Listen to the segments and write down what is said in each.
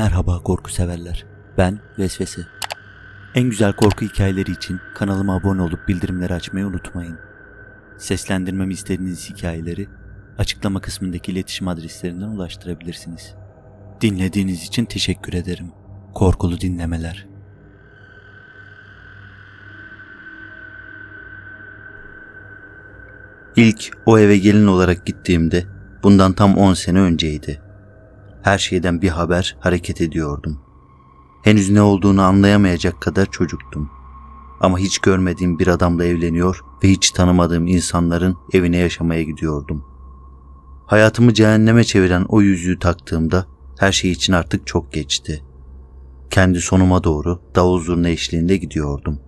Merhaba korku severler. Ben Vesvese. En güzel korku hikayeleri için kanalıma abone olup bildirimleri açmayı unutmayın. Seslendirmemi istediğiniz hikayeleri açıklama kısmındaki iletişim adreslerinden ulaştırabilirsiniz. Dinlediğiniz için teşekkür ederim. Korkulu dinlemeler. İlk o eve gelin olarak gittiğimde bundan tam 10 sene önceydi. Her şeyden bir haber hareket ediyordum. Henüz ne olduğunu anlayamayacak kadar çocuktum. Ama hiç görmediğim bir adamla evleniyor ve hiç tanımadığım insanların evine yaşamaya gidiyordum. Hayatımı cehenneme çeviren o yüzüğü taktığımda her şey için artık çok geçti. Kendi sonuma doğru davul zurna eşliğinde gidiyordum.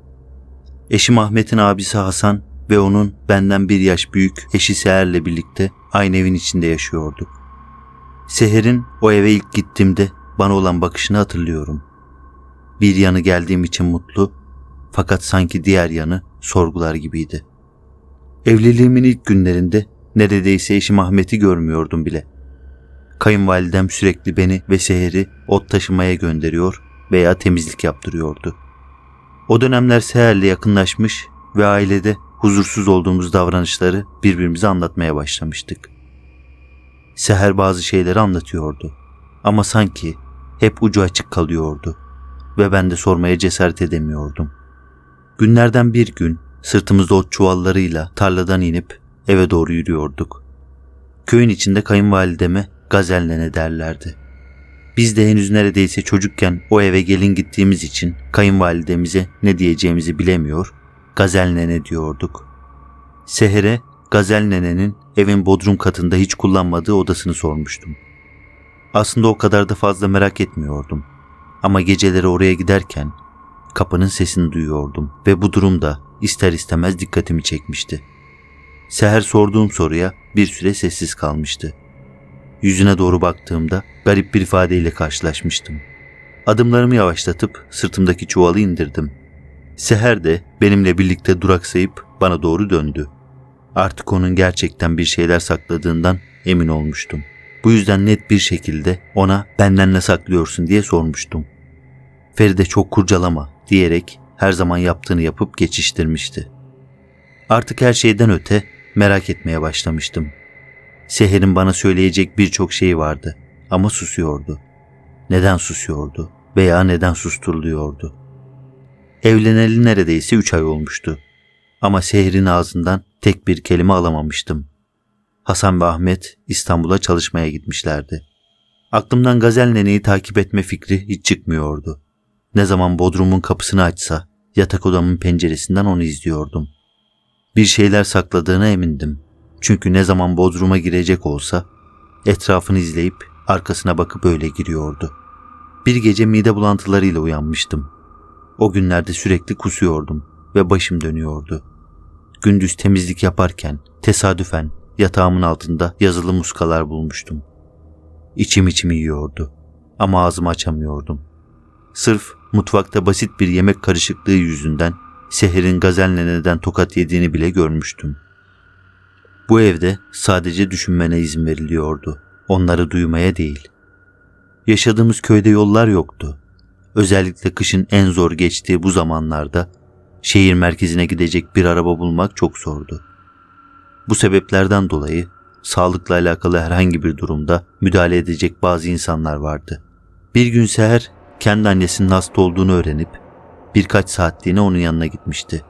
Eşim Ahmet'in abisi Hasan ve onun benden bir yaş büyük eşi Seher'le birlikte aynı evin içinde yaşıyorduk. Seher'in o eve ilk gittiğimde bana olan bakışını hatırlıyorum. Bir yanı geldiğim için mutlu fakat sanki diğer yanı sorgular gibiydi. Evliliğimin ilk günlerinde neredeyse eşim Ahmet'i görmüyordum bile. Kayınvalidem sürekli beni ve Seher'i ot taşımaya gönderiyor veya temizlik yaptırıyordu. O dönemler Seher'le yakınlaşmış ve ailede huzursuz olduğumuz davranışları birbirimize anlatmaya başlamıştık. Seher bazı şeyleri anlatıyordu ama sanki hep ucu açık kalıyordu ve ben de sormaya cesaret edemiyordum. Günlerden bir gün sırtımızda ot çuvallarıyla tarladan inip eve doğru yürüyorduk. Köyün içinde kayınvalideme gazel nene derlerdi. Biz de henüz neredeyse çocukken o eve gelin gittiğimiz için kayınvalidemize ne diyeceğimizi bilemiyor, gazel nene diyorduk. Seher'e gazel nenenin evin bodrum katında hiç kullanmadığı odasını sormuştum. Aslında o kadar da fazla merak etmiyordum. Ama geceleri oraya giderken kapının sesini duyuyordum ve bu durum da ister istemez dikkatimi çekmişti. Seher sorduğum soruya bir süre sessiz kalmıştı. Yüzüne doğru baktığımda garip bir ifadeyle karşılaşmıştım. Adımlarımı yavaşlatıp sırtımdaki çuvalı indirdim. Seher de benimle birlikte duraksayıp bana doğru döndü. Artık onun gerçekten bir şeyler sakladığından emin olmuştum. Bu yüzden net bir şekilde ona benden ne saklıyorsun diye sormuştum. Feride çok kurcalama diyerek her zaman yaptığını yapıp geçiştirmişti. Artık her şeyden öte merak etmeye başlamıştım. Seher'in bana söyleyecek birçok şey vardı ama susuyordu. Neden susuyordu veya neden susturuluyordu? Evleneli neredeyse üç ay olmuştu. Ama Seher'in ağzından tek bir kelime alamamıştım. Hasan ve Ahmet İstanbul'a çalışmaya gitmişlerdi. Aklımdan Gazel Nene'yi takip etme fikri hiç çıkmıyordu. Ne zaman Bodrum'un kapısını açsa yatak odamın penceresinden onu izliyordum. Bir şeyler sakladığına emindim. Çünkü ne zaman Bodrum'a girecek olsa etrafını izleyip arkasına bakıp öyle giriyordu. Bir gece mide bulantılarıyla uyanmıştım. O günlerde sürekli kusuyordum ve başım dönüyordu. Gündüz temizlik yaparken tesadüfen yatağımın altında yazılı muskalar bulmuştum. İçim içimi yiyordu ama ağzımı açamıyordum. Sırf mutfakta basit bir yemek karışıklığı yüzünden Seher'in gazel neneden tokat yediğini bile görmüştüm. Bu evde sadece düşünmene izin veriliyordu. Onları duymaya değil. Yaşadığımız köyde yollar yoktu. Özellikle kışın en zor geçtiği bu zamanlarda şehir merkezine gidecek bir araba bulmak çok zordu. Bu sebeplerden dolayı sağlıkla alakalı herhangi bir durumda müdahale edecek bazı insanlar vardı. Bir gün Seher kendi annesinin hasta olduğunu öğrenip birkaç saatliğine onun yanına gitmişti.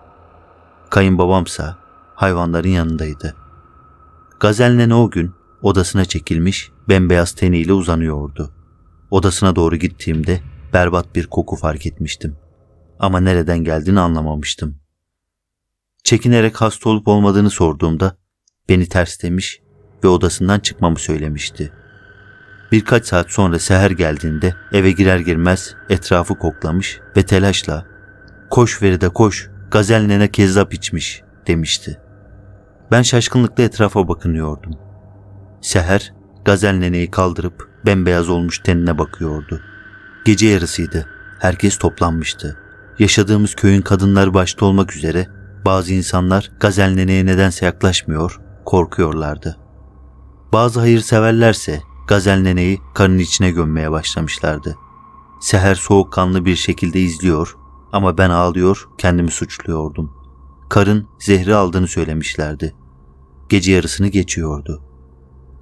Kayınbabamsa hayvanların yanındaydı. Gazel nene o gün odasına çekilmiş bembeyaz teniyle uzanıyordu. Odasına doğru gittiğimde berbat bir koku fark etmiştim. Ama nereden geldiğini anlamamıştım. Çekinerek hasta olup olmadığını sorduğumda beni terslemiş ve odasından çıkmamı söylemişti. Birkaç saat sonra seher geldiğinde eve girer girmez etrafı koklamış ve telaşla ''Koş Feride koş, gazel nene kezzap içmiş.'' demişti. Ben şaşkınlıkla etrafa bakınıyordum. Seher gazel neneyi kaldırıp bembeyaz olmuş tenine bakıyordu. Gece yarısıydı. Herkes toplanmıştı. Yaşadığımız köyün kadınları başta olmak üzere bazı insanlar gazel neneye nedense yaklaşmıyor, korkuyorlardı. Bazı hayırseverlerse gazel neneyi karın içine gömmeye başlamışlardı. Seher soğukkanlı bir şekilde izliyor ama ben ağlıyor, kendimi suçluyordum. Karın zehri aldığını söylemişlerdi. Gece yarısını geçiyordu.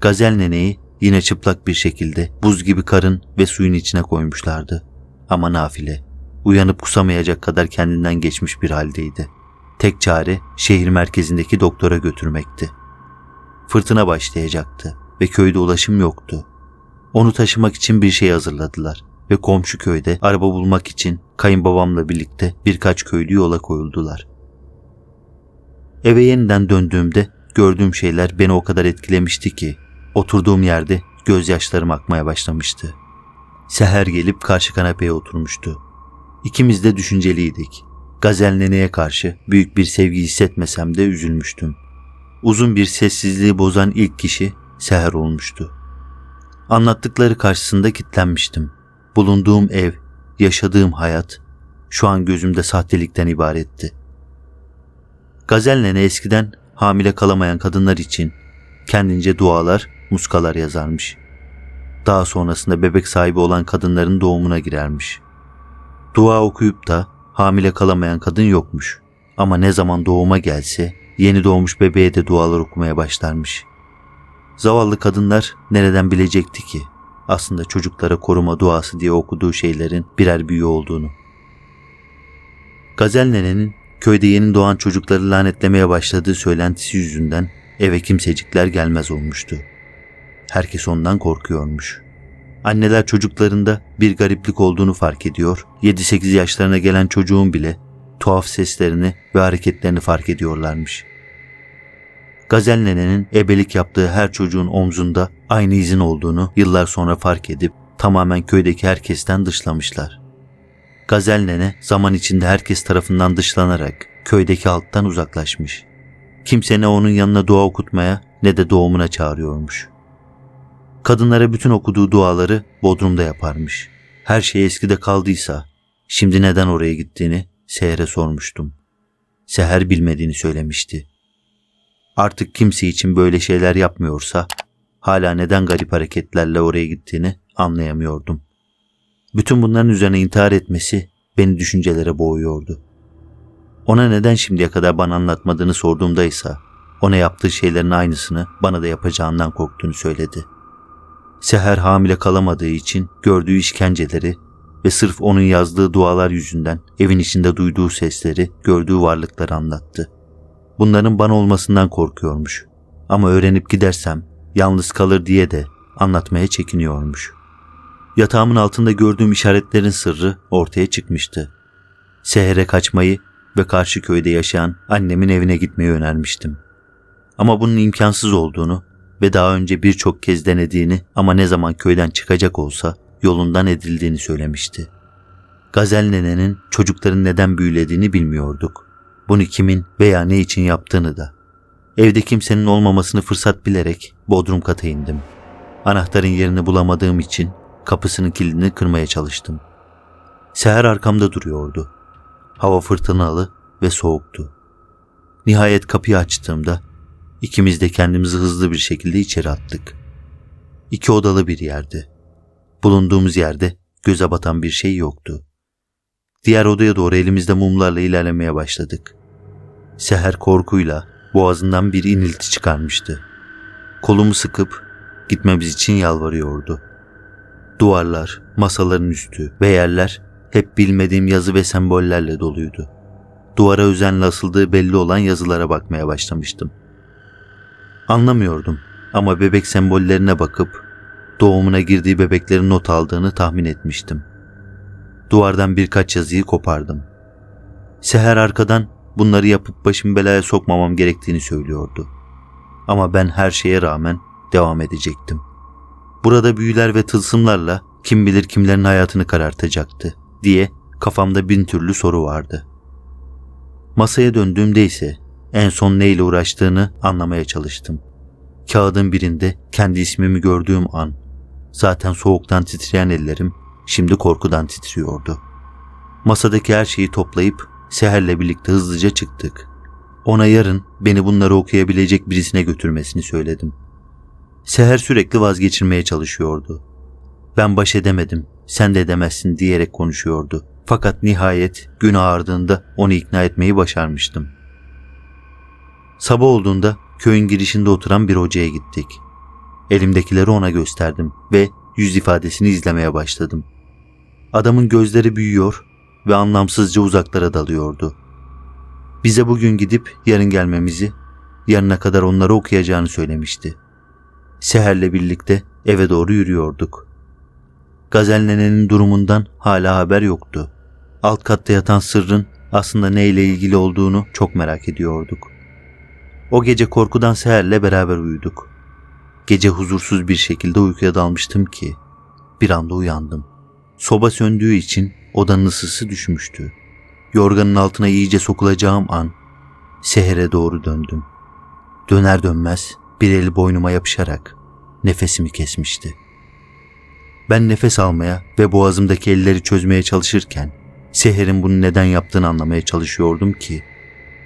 Gazel neneyi yine çıplak bir şekilde buz gibi karın ve suyun içine koymuşlardı. Ama nafile. Uyanıp kusamayacak kadar kendinden geçmiş bir haldeydi. Tek çare şehir merkezindeki doktora götürmekti. Fırtına başlayacaktı ve köyde ulaşım yoktu. Onu taşımak için bir şey hazırladılar ve komşu köyde araba bulmak için kayınbabamla birlikte birkaç köylü yola koyuldular. Eve yeniden döndüğümde gördüğüm şeyler beni o kadar etkilemişti ki oturduğum yerde gözyaşlarım akmaya başlamıştı. Seher gelip karşı kanepeye oturmuştu. İkimiz de düşünceliydik. Gazel neneye karşı büyük bir sevgi hissetmesem de üzülmüştüm. Uzun bir sessizliği bozan ilk kişi Seher olmuştu. Anlattıkları karşısında kitlenmiştim. Bulunduğum ev, yaşadığım hayat şu an gözümde sahtelikten ibaretti. Gazel nene eskiden hamile kalamayan kadınlar için kendince dualar, muskalar yazarmış. Daha sonrasında bebek sahibi olan kadınların doğumuna girermiş. Dua okuyup da hamile kalamayan kadın yokmuş. Ama ne zaman doğuma gelse yeni doğmuş bebeğe de dualar okumaya başlarmış. Zavallı kadınlar nereden bilecekti ki aslında çocuklara koruma duası diye okuduğu şeylerin birer büyü olduğunu. Gazel nenenin köyde yeni doğan çocukları lanetlemeye başladığı söylentisi yüzünden eve kimsecikler gelmez olmuştu. Herkes ondan korkuyormuş. Anneler çocuklarında bir gariplik olduğunu fark ediyor, 7-8 yaşlarına gelen çocuğun bile tuhaf seslerini ve hareketlerini fark ediyorlarmış. Gazel nenenin ebelik yaptığı her çocuğun omzunda aynı izin olduğunu yıllar sonra fark edip tamamen köydeki herkesten dışlamışlar. Gazel nene zaman içinde herkes tarafından dışlanarak köydeki halktan uzaklaşmış. Kimse ne onun yanına dua okutmaya ne de doğumuna çağırıyormuş. Kadınlara bütün okuduğu duaları Bodrum'da yaparmış. Her şey eskide kaldıysa şimdi neden oraya gittiğini Seher'e sormuştum. Seher bilmediğini söylemişti. Artık kimse için böyle şeyler yapmıyorsa hala neden garip hareketlerle oraya gittiğini anlayamıyordum. Bütün bunların üzerine intihar etmesi beni düşüncelere boğuyordu. Ona neden şimdiye kadar bana anlatmadığını sorduğumda ise ona yaptığı şeylerin aynısını bana da yapacağından korktuğunu söyledi. Seher hamile kalamadığı için gördüğü işkenceleri ve sırf onun yazdığı dualar yüzünden evin içinde duyduğu sesleri, gördüğü varlıkları anlattı. Bunların bana olmasından korkuyormuş. Ama öğrenip gidersem yalnız kalır diye de anlatmaya çekiniyormuş. Yatağımın altında gördüğüm işaretlerin sırrı ortaya çıkmıştı. Seher'e kaçmayı ve karşı köyde yaşayan annemin evine gitmeyi önermiştim. Ama bunun imkansız olduğunu ve daha önce birçok kez denediğini ama ne zaman köyden çıkacak olsa yolundan edildiğini söylemişti. Gazel nenenin çocukların neden büyülediğini bilmiyorduk. Bunu kimin veya ne için yaptığını da. Evde kimsenin olmamasını fırsat bilerek bodrum kata indim. Anahtarın yerini bulamadığım için kapısının kilidini kırmaya çalıştım. Seher arkamda duruyordu. Hava fırtınalı ve soğuktu. Nihayet kapıyı açtığımda ikimiz de kendimizi hızlı bir şekilde içeri attık. İki odalı bir yerdi. Bulunduğumuz yerde göze batan bir şey yoktu. Diğer odaya doğru elimizde mumlarla ilerlemeye başladık. Seher korkuyla boğazından bir inilti çıkarmıştı. Kolumu sıkıp gitmemiz için yalvarıyordu. Duvarlar, masaların üstü ve yerler hep bilmediğim yazı ve sembollerle doluydu. Duvara özenle asıldığı belli olan yazılara bakmaya başlamıştım. Anlamıyordum ama bebek sembollerine bakıp doğumuna girdiği bebeklerin not aldığını tahmin etmiştim. Duvardan birkaç yazıyı kopardım. Seher arkadan bunları yapıp başımı belaya sokmamam gerektiğini söylüyordu. Ama ben her şeye rağmen devam edecektim. Burada büyüler ve tılsımlarla kim bilir kimlerin hayatını karartacaktı diye kafamda bin türlü soru vardı. Masaya döndüğümde ise en son neyle uğraştığını anlamaya çalıştım. Kağıdın birinde kendi ismimi gördüğüm an zaten soğuktan titreyen ellerim şimdi korkudan titriyordu. Masadaki her şeyi toplayıp Seher'le birlikte hızlıca çıktık. Ona yarın beni bunları okuyabilecek birisine götürmesini söyledim. Seher sürekli vazgeçirmeye çalışıyordu. Ben baş edemedim. sen de edemezsin diyerek konuşuyordu. Fakat nihayet gün ağardığında onu ikna etmeyi başarmıştım. Sabah olduğunda köyün girişinde oturan bir hocaya gittik. Elimdekileri ona gösterdim ve yüz ifadesini izlemeye başladım. Adamın gözleri büyüyor ve anlamsızca uzaklara dalıyordu. Bize bugün gidip yarın gelmemizi, yarına kadar onları okuyacağını söylemişti. Seher'le birlikte eve doğru yürüyorduk. Gazel nenenin durumundan hala haber yoktu. Alt katta yatan sırrın aslında neyle ilgili olduğunu çok merak ediyorduk. O gece korkudan Seher'le beraber uyuduk. Gece huzursuz bir şekilde uykuya dalmıştım ki bir anda uyandım. Soba söndüğü için odanın ısısı düşmüştü. Yorganın altına iyice sokulacağım an Seher'e doğru döndüm. Döner dönmez bir eli boynuma yapışarak nefesimi kesmişti. Ben nefes almaya ve boğazımdaki elleri çözmeye çalışırken Seher'in bunu neden yaptığını anlamaya çalışıyordum ki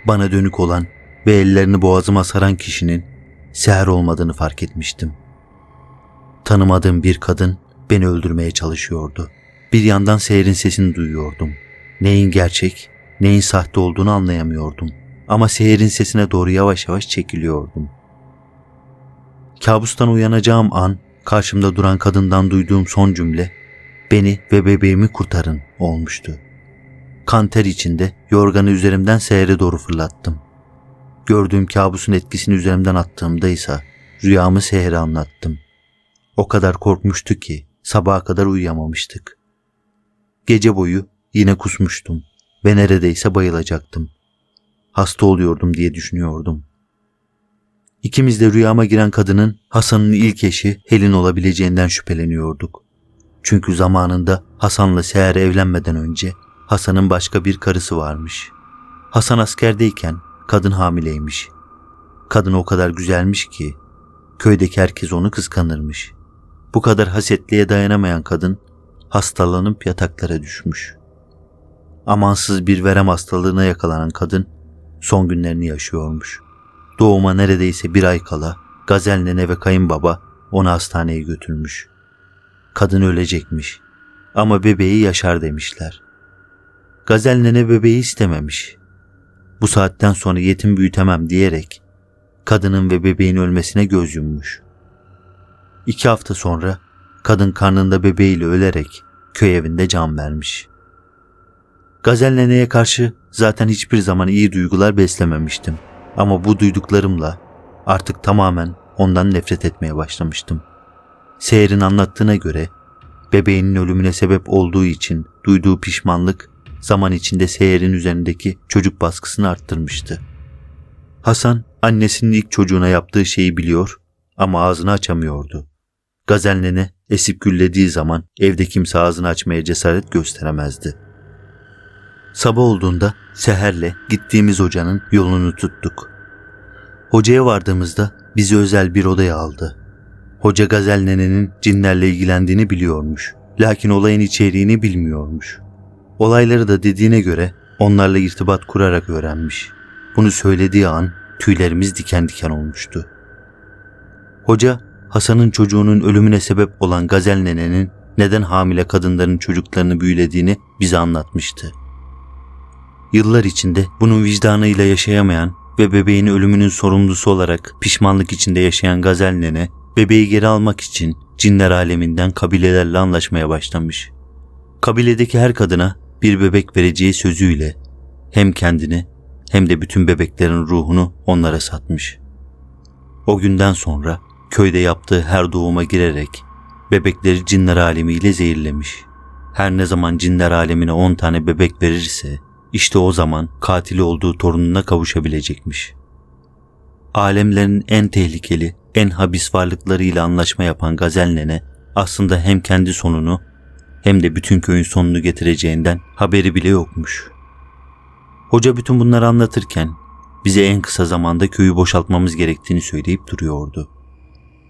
bana dönük olan ve ellerini boğazıma saran kişinin Seher olmadığını fark etmiştim. Tanımadığım bir kadın beni öldürmeye çalışıyordu. Bir yandan Seher'in sesini duyuyordum. Neyin gerçek, neyin sahte olduğunu anlayamıyordum. Ama Seher'in sesine doğru yavaş yavaş çekiliyordum. Kabustan uyanacağım an karşımda duran kadından duyduğum son cümle beni ve bebeğimi kurtarın olmuştu. Kanter içinde yorganı üzerimden Seher'e doğru fırlattım. Gördüğüm kabusun etkisini üzerimden attığımda ise rüyamı Seher'e anlattım. O kadar korkmuştu ki sabaha kadar uyuyamamıştık. Gece boyu yine kusmuştum ve neredeyse bayılacaktım. Hasta oluyordum diye düşünüyordum. İkimiz de rüyama giren kadının Hasan'ın ilk eşi Helin olabileceğinden şüpheleniyorduk. Çünkü zamanında Hasan'la Seher evlenmeden önce Hasan'ın başka bir karısı varmış. Hasan askerdeyken kadın hamileymiş. Kadın o kadar güzelmiş ki köydeki herkes onu kıskanırmış. Bu kadar hasetliğe dayanamayan kadın hastalanıp yataklara düşmüş. Amansız bir verem hastalığına yakalanan kadın son günlerini yaşıyormuş. Doğuma neredeyse bir ay kala Gazel nene ve kayınbaba onu hastaneye götürmüş. Kadın ölecekmiş ama bebeği yaşar demişler. Gazel nene bebeği istememiş. Bu saatten sonra yetim büyütemem diyerek kadının ve bebeğin ölmesine göz yummuş. İki hafta sonra kadın karnında bebeğiyle ölerek köy evinde can vermiş. Gazel neneye karşı zaten hiçbir zaman iyi duygular beslememiştim. Ama bu duyduklarımla artık tamamen ondan nefret etmeye başlamıştım. Seher'in anlattığına göre bebeğinin ölümüne sebep olduğu için duyduğu pişmanlık zaman içinde Seher'in üzerindeki çocuk baskısını arttırmıştı. Hasan annesinin ilk çocuğuna yaptığı şeyi biliyor ama ağzını açamıyordu. Gazel nene esip güllediği zaman evde kimse ağzını açmaya cesaret gösteremezdi. Sabah olduğunda Seher'le gittiğimiz hocanın yolunu tuttuk. Hocaya vardığımızda bizi özel bir odaya aldı. Hoca Gazel nenenin cinlerle ilgilendiğini biliyormuş. Lakin olayın içeriğini bilmiyormuş. Olayları da dediğine göre onlarla irtibat kurarak öğrenmiş. Bunu söylediği an tüylerimiz diken diken olmuştu. Hoca Hasan'ın çocuğunun ölümüne sebep olan Gazel nenenin neden hamile kadınların çocuklarını büyülediğini bize anlatmıştı. Yıllar içinde bunun vicdanıyla yaşayamayan ve bebeğin ölümünün sorumlusu olarak pişmanlık içinde yaşayan Gazel nene, bebeği geri almak için cinler aleminden kabilelerle anlaşmaya başlamış. Kabiledeki her kadına bir bebek vereceği sözüyle hem kendini hem de bütün bebeklerin ruhunu onlara satmış. O günden sonra köyde yaptığı her doğuma girerek bebekleri cinler alemiyle zehirlemiş. Her ne zaman cinler alemine 10 tane bebek verirse işte o zaman katili olduğu torununa kavuşabilecekmiş. Alemlerin en tehlikeli, en habis varlıklarıyla anlaşma yapan Gazel Nene aslında hem kendi sonunu hem de bütün köyün sonunu getireceğinden haberi bile yokmuş. Hoca bütün bunları anlatırken bize en kısa zamanda köyü boşaltmamız gerektiğini söyleyip duruyordu.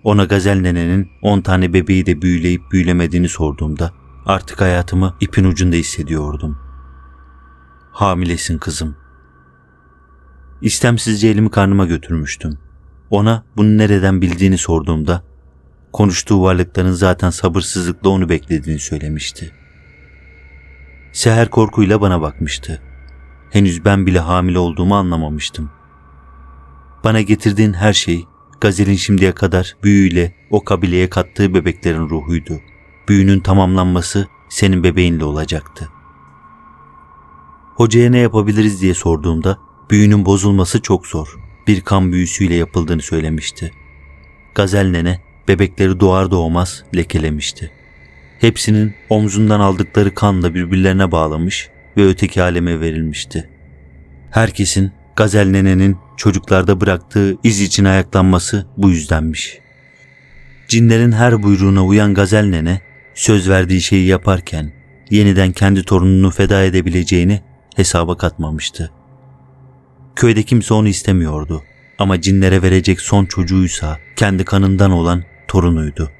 Ona Gazel Nene'nin 10 tane bebeği de büyüleyip büyülemediğini sorduğumda artık hayatımı ipin ucunda hissediyordum. Hamilesin kızım. İstemsizce elimi karnıma götürmüştüm. Ona bunu nereden bildiğini sorduğumda konuştuğu varlıkların zaten sabırsızlıkla onu beklediğini söylemişti. Seher korkuyla bana bakmıştı. Henüz ben bile hamile olduğumu anlamamıştım. Bana getirdiğin her şey Gazel'in şimdiye kadar büyüyle o kabileye kattığı bebeklerin ruhuydu. Büyünün tamamlanması senin bebeğinle olacaktı. Hocaya ne yapabiliriz diye sorduğumda büyünün bozulması çok zor. Bir kan büyüsüyle yapıldığını söylemişti. Gazel nene bebekleri doğar doğmaz lekelemişti. Hepsinin omzundan aldıkları kanla birbirlerine bağlamış ve öteki aleme verilmişti. Herkesin Gazel nenenin çocuklarda bıraktığı iz için ayaklanması bu yüzdenmiş. Cinlerin her buyruğuna uyan Gazel nene söz verdiği şeyi yaparken yeniden kendi torununu feda edebileceğini hesaba katmamıştı. Köyde kimse onu istemiyordu ama cinlere verecek son çocuğuysa kendi kanından olan torunuydu.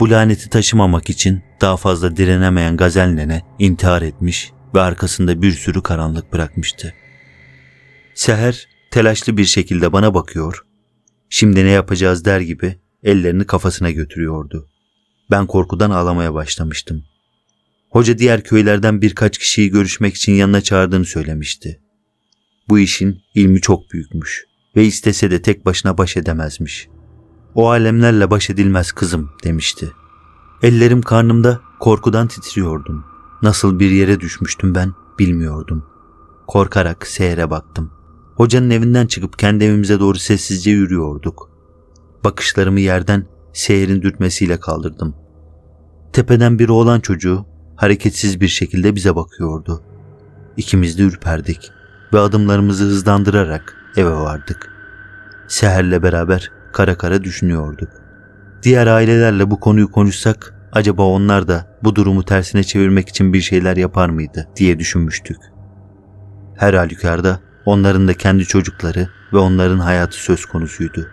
Bu laneti taşımamak için daha fazla direnemeyen Gazel nene intihar etmiş ve arkasında bir sürü karanlık bırakmıştı. Seher telaşlı bir şekilde bana bakıyor, şimdi ne yapacağız der gibi ellerini kafasına götürüyordu. Ben korkudan ağlamaya başlamıştım. Hoca diğer köylerden birkaç kişiyi görüşmek için yanına çağırdığını söylemişti. Bu işin ilmi çok büyükmüş ve istese de tek başına baş edemezmiş. O alemlerle baş edilmez kızım demişti. Ellerim karnımda korkudan titriyordum. Nasıl bir yere düşmüştüm ben bilmiyordum. Korkarak Seher'e baktım. Hocanın evinden çıkıp kendi evimize doğru sessizce yürüyorduk. Bakışlarımı yerden Seher'in dürtmesiyle kaldırdım. Tepeden bir oğlan çocuğu hareketsiz bir şekilde bize bakıyordu. İkimiz de ürperdik ve adımlarımızı hızlandırarak eve vardık. Seher'le beraber kara kara düşünüyorduk. Diğer ailelerle bu konuyu konuşsak acaba onlar da bu durumu tersine çevirmek için bir şeyler yapar mıydı diye düşünmüştük. Her halükarda onların da kendi çocukları ve onların hayatı söz konusuydu.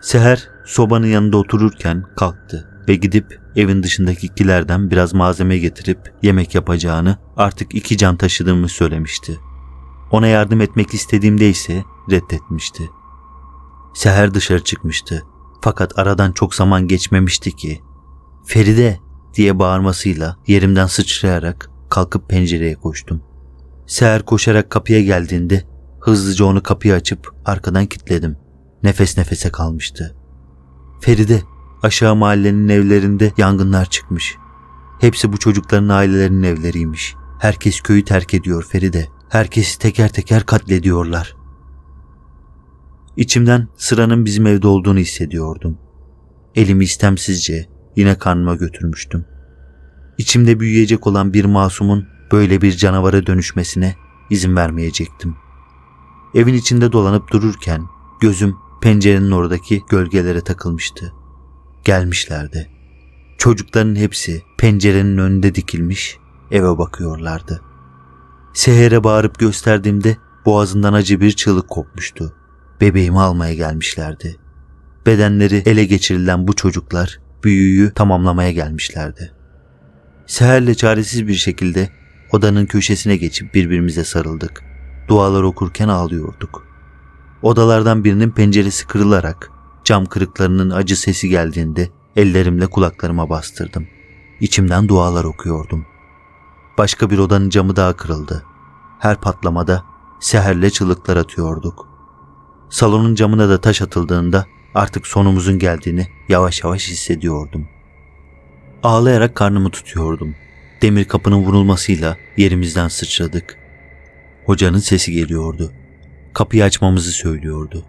Seher sobanın yanında otururken kalktı ve gidip evin dışındaki kilerden biraz malzeme getirip yemek yapacağını artık iki can taşıdığımı söylemişti. Ona yardım etmek istediğimde ise reddetmişti. Seher dışarı çıkmıştı. Fakat aradan çok zaman geçmemişti ki. Feride diye bağırmasıyla yerimden sıçrayarak kalkıp pencereye koştum. Seher koşarak kapıya geldiğinde hızlıca onu kapıyı açıp arkadan kilitledim. Nefes nefese kalmıştı. Feride aşağı mahallenin evlerinde yangınlar çıkmış. Hepsi bu çocukların ailelerinin evleriymiş. Herkes köyü terk ediyor Feride. Herkesi teker teker katlediyorlar. İçimden sıranın bizim evde olduğunu hissediyordum. Elimi istemsizce yine karnıma götürmüştüm. İçimde büyüyecek olan bir masumun böyle bir canavara dönüşmesine izin vermeyecektim. Evin içinde dolanıp dururken gözüm pencerenin oradaki gölgelere takılmıştı. Gelmişlerdi. Çocukların hepsi pencerenin önünde dikilmiş eve bakıyorlardı. Seher'e bağırıp gösterdiğimde boğazından acı bir çığlık kopmuştu. Bebeğimi almaya gelmişlerdi. Bedenleri ele geçirilen bu çocuklar büyüyü tamamlamaya gelmişlerdi. Seher'le çaresiz bir şekilde odanın köşesine geçip birbirimize sarıldık. Dualar okurken ağlıyorduk. Odalardan birinin penceresi kırılarak cam kırıklarının acı sesi geldiğinde ellerimle kulaklarıma bastırdım. İçimden dualar okuyordum. Başka bir odanın camı daha kırıldı. Her patlamada seherle çığlıklar atıyorduk. Salonun camına da taş atıldığında artık sonumuzun geldiğini yavaş yavaş hissediyordum. Ağlayarak karnımı tutuyordum. Demir kapının vurulmasıyla yerimizden sıçradık. Hocanın sesi geliyordu. Kapıyı açmamızı söylüyordu.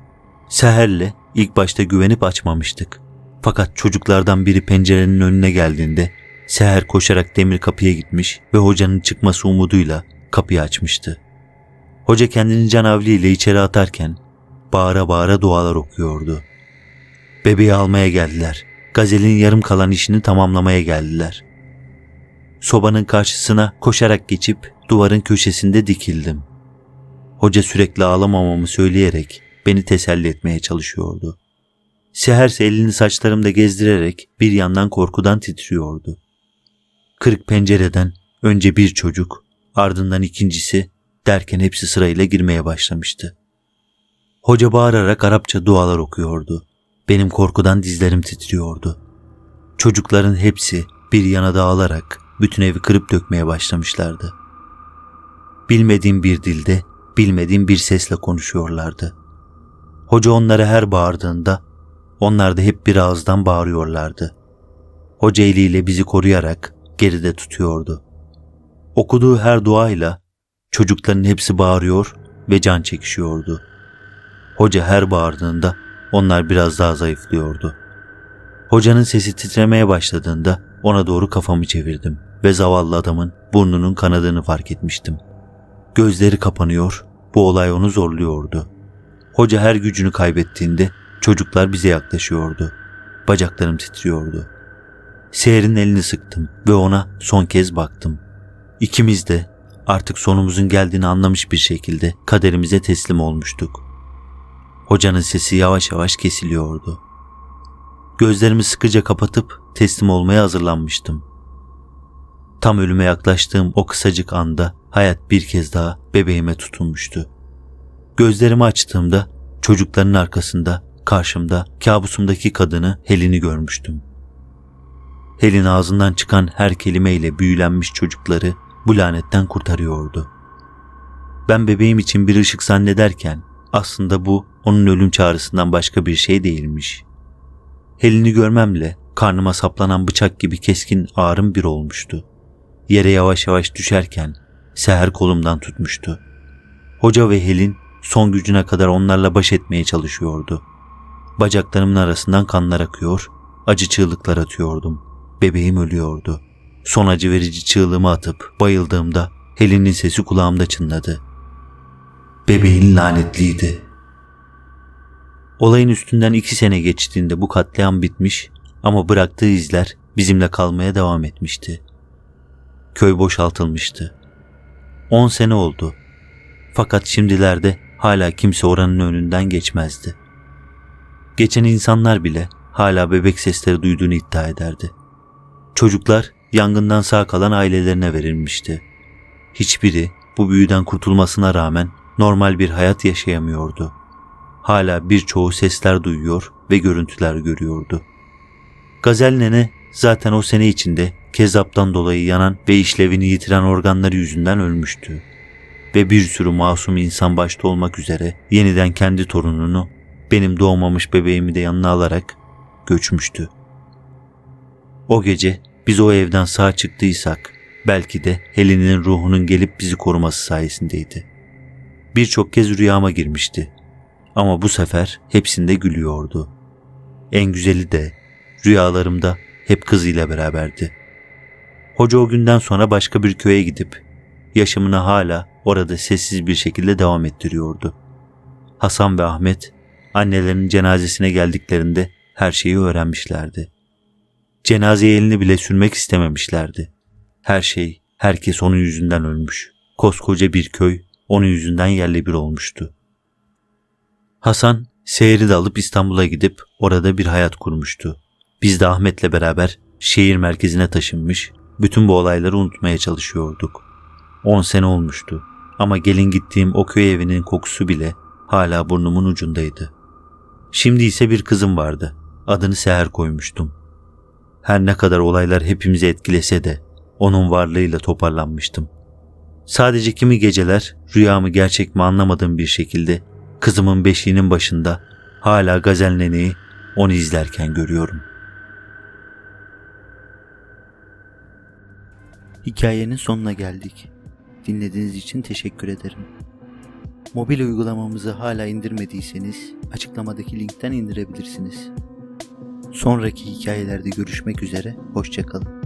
Seher'le ilk başta güvenip açmamıştık. Fakat çocuklardan biri pencerenin önüne geldiğinde Seher koşarak demir kapıya gitmiş ve hocanın çıkması umuduyla kapıyı açmıştı. Hoca kendini canavliyle içeri atarken bağıra bağıra dualar okuyordu. Bebeği almaya geldiler. Gazelin yarım kalan işini tamamlamaya geldiler. Sobanın karşısına koşarak geçip duvarın köşesinde dikildim. Hoca sürekli ağlamamamı söyleyerek beni teselli etmeye çalışıyordu. Seherse elini saçlarımda gezdirerek bir yandan korkudan titriyordu. Kırık pencereden önce bir çocuk, ardından ikincisi derken hepsi sırayla girmeye başlamıştı. Hoca bağırarak Arapça dualar okuyordu. Benim korkudan dizlerim titriyordu. Çocukların hepsi bir yana dağılarak bütün evi kırıp dökmeye başlamışlardı. Bilmediğim bir dilde, bilmediğim bir sesle konuşuyorlardı. Hoca onlara her bağırdığında onlar da hep bir ağızdan bağırıyorlardı. Hoca eliyle bizi koruyarak geride tutuyordu. Okuduğu her duayla çocukların hepsi bağırıyor ve can çekişiyordu. Hoca her bağırdığında onlar biraz daha zayıflıyordu. Hocanın sesi titremeye başladığında ona doğru kafamı çevirdim ve zavallı adamın burnunun kanadığını fark etmiştim. Gözleri kapanıyor, bu olay onu zorluyordu. Hoca her gücünü kaybettiğinde çocuklar bize yaklaşıyordu. Bacaklarım titriyordu. Seher'in elini sıktım ve ona son kez baktım. İkimiz de artık sonumuzun geldiğini anlamış bir şekilde kaderimize teslim olmuştuk. Hocanın sesi yavaş yavaş kesiliyordu. Gözlerimi sıkıca kapatıp teslim olmaya hazırlanmıştım. Tam ölüme yaklaştığım o kısacık anda hayat bir kez daha bebeğime tutunmuştu. Gözlerimi açtığımda çocukların arkasında karşımda kabusumdaki kadını Helin'i görmüştüm. Helin ağzından çıkan her kelimeyle büyülenmiş çocukları bu lanetten kurtarıyordu. Ben bebeğim için bir ışık zannederken aslında bu onun ölüm çağrısından başka bir şey değilmiş. Helin'i görmemle karnıma saplanan bıçak gibi keskin ağrım bir olmuştu. Yere yavaş yavaş düşerken seher kolumdan tutmuştu. Hoca ve Helin son gücüne kadar onlarla baş etmeye çalışıyordu. Bacaklarımın arasından kanlar akıyor, acı çığlıklar atıyordum. Bebeğim ölüyordu. Son acı verici çığlığımı atıp bayıldığımda Helin'in sesi kulağımda çınladı. Bebeğin lanetliydi. Olayın üstünden iki sene geçtiğinde bu katliam bitmiş ama bıraktığı izler bizimle kalmaya devam etmişti. Köy boşaltılmıştı. On sene oldu. Fakat şimdilerde hala kimse oranın önünden geçmezdi. Geçen insanlar bile hala bebek sesleri duyduğunu iddia ederdi. Çocuklar yangından sağ kalan ailelerine verilmişti. Hiçbiri bu büyüden kurtulmasına rağmen normal bir hayat yaşayamıyordu. Hala birçoğu sesler duyuyor ve görüntüler görüyordu. Gazel nene zaten o sene içinde kezaptan dolayı yanan ve işlevini yitiren organları yüzünden ölmüştü. Ve bir sürü masum insan başta olmak üzere yeniden kendi torununu, benim doğmamış bebeğimi de yanına alarak göçmüştü. O gece biz o evden sağ çıktıysak belki de Helen'in ruhunun gelip bizi koruması sayesindeydi. Birçok kez rüyama girmişti. Ama bu sefer hepsinde gülüyordu. En güzeli de rüyalarımda hep kızıyla beraberdi. Hoca o günden sonra başka bir köye gidip yaşamını hala orada sessiz bir şekilde devam ettiriyordu. Hasan ve Ahmet annelerinin cenazesine geldiklerinde her şeyi öğrenmişlerdi. Cenazeye elini bile sürmek istememişlerdi. Her şey, herkes onun yüzünden ölmüş. Koskoca bir köy onun yüzünden yerle bir olmuştu. Hasan Seher'i de alıp İstanbul'a gidip orada bir hayat kurmuştu. Biz de Ahmet'le beraber şehir merkezine taşınmış, bütün bu olayları unutmaya çalışıyorduk. 10 sene olmuştu ama gelin gittiğim o köy evinin kokusu bile hala burnumun ucundaydı. Şimdi ise bir kızım vardı. Adını Seher koymuştum. Her ne kadar olaylar hepimizi etkilese de onun varlığıyla toparlanmıştım. Sadece kimi geceler rüyamı gerçek mi anlamadığım bir şekilde kızımın beşiğinin başında hala gazel neneyi onu izlerken görüyorum. Hikayenin sonuna geldik. Dinlediğiniz için teşekkür ederim. Mobil uygulamamızı hala indirmediyseniz açıklamadaki linkten indirebilirsiniz. Sonraki hikayelerde görüşmek üzere, hoşçakalın.